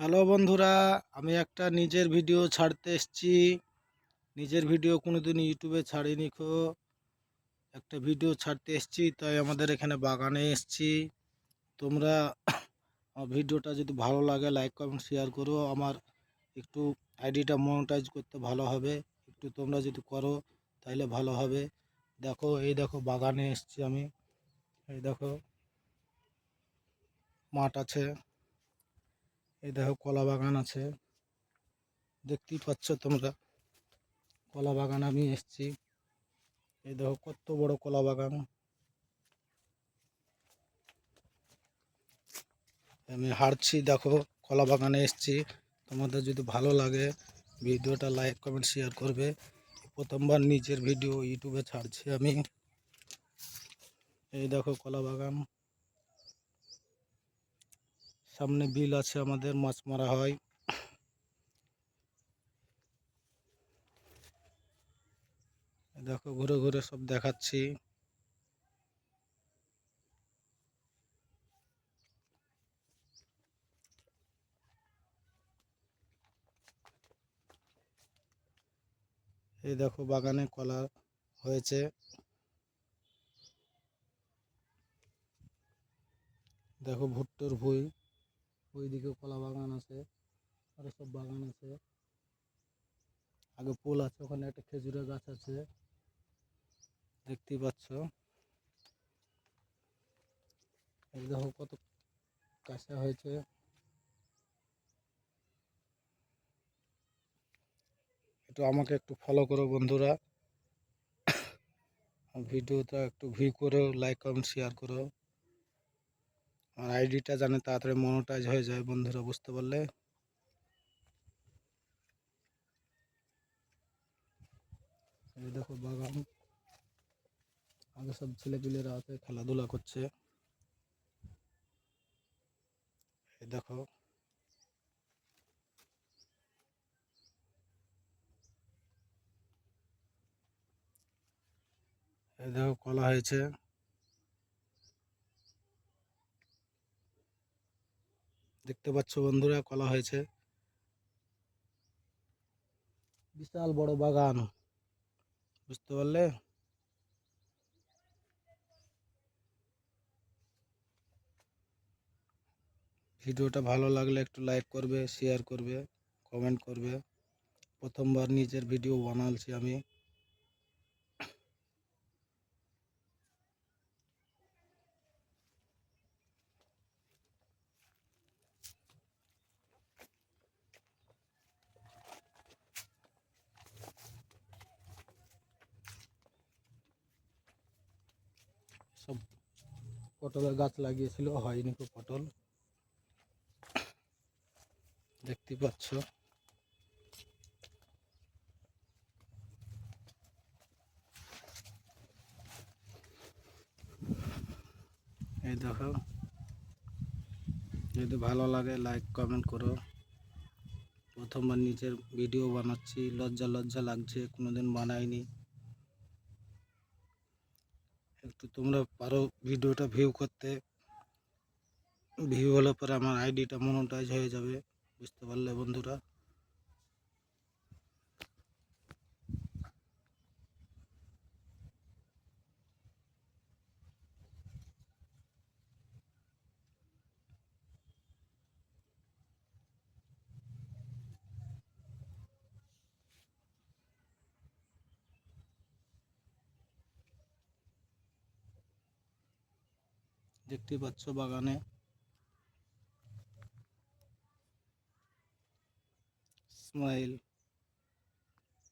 Hello বন্ধুরা, আমি একটা নিজের ভিডিও ছাড়তে এসেছি। নিজের ভিডিও কোনোদিন ইউটিউবে ছাড়িনি খো। একটা ভিডিও ছাড়তে এসেছি, তাই আমাদের এখানে বাগানে এসেছি। তোমরা ভিডিওটা যদি ভালো লাগে, লাইক, কমেন্ট, শেয়ার করো। আমার একটু আইডিটা মনিটাইজ করতে ভালো হবে। একটু তোমরা যদি করো তাহলে ভালো হবে। দেখো, এই দেখো বাগানে এসেছি আমি। এই দেখো, মাঠ আছে। এই দেখো কলা বাগান আছে। দেখতেই পাচ্ছ তোমরা। কলা বাগান আমি এসছি। এই দেখো কত বড় কলা বাগান। আমি হাঁটছি, দেখো কলা বাগানে এসছি। তোমাদের যদি ভালো লাগে, ভিডিওটা লাইক, কমেন্ট শেয়ার করবে। প্রথমবার নিজের ভিডিও ইউটিউবে ছাড়ছি আমি। এই দেখো কলা বাগান। সামনে বিল আছে, আমাদের মাছ মারা হয়। দেখো, ঘুরে ঘুরে সব দেখাচ্ছি। এই দেখো, বাগানে কলা হয়েছে। দেখো, ভুট্টোর ভুই। ওইদিকে কলা বাগান আছে, আরও সব বাগান আছে। আগে পোল আছে, ওখানে একটা খেজুরের গাছ আছে। দেখতেই পাচ্ছ। দেখো কত কাঁচা হয়েছে। একটু আমাকে একটু ফলো করো বন্ধুরা। ভিডিওটা একটু ভিউ করো লাইক কমেন্ট শেয়ার করো। আমার আইডিটা জানে তাড়াতাড়ি মনোটাইজ হয়ে যায় বন্ধুরা, বুঝতে পারলে? এই দেখো বাগান। আগে সব ছেলেপিলেরা আছে খেলাধুলা করছে। এই দেখো। এই দেখো কলা হয়েছে। দেখতে পাচ্ছ বন্ধুরা, কলা হয়েছে। বিশাল বড় বাগান। বুঝতে পারলে? ভিডিওটা ভালো লাগলে একটু লাইক করবে শেয়ার করবে কমেন্ট করবে। প্রথমবার নিজের ভিডিও বানালছি আমি। সব পটলের গাছ লাগিয়েছিল, হয়নি খুব পটল। দেখতে পাচ্ছ। এই দেখো। যদি ভালো লাগে লাইক কমেন্ট করো। প্রথমবার নিজের ভিডিও বানাচ্ছি, লজ্জা লজ্জা লাগছে, কোনোদিন বানাইনি। একটু তোমরা পারো ভিডিওটা ভিউ করতে। ভিউ হলে পরে আমার আইডিটা মনোটাইজ হয়ে যাবে, বুঝতে পারলে বন্ধুরা। দেখতে পাচ্ছ বাগানে স্মাইল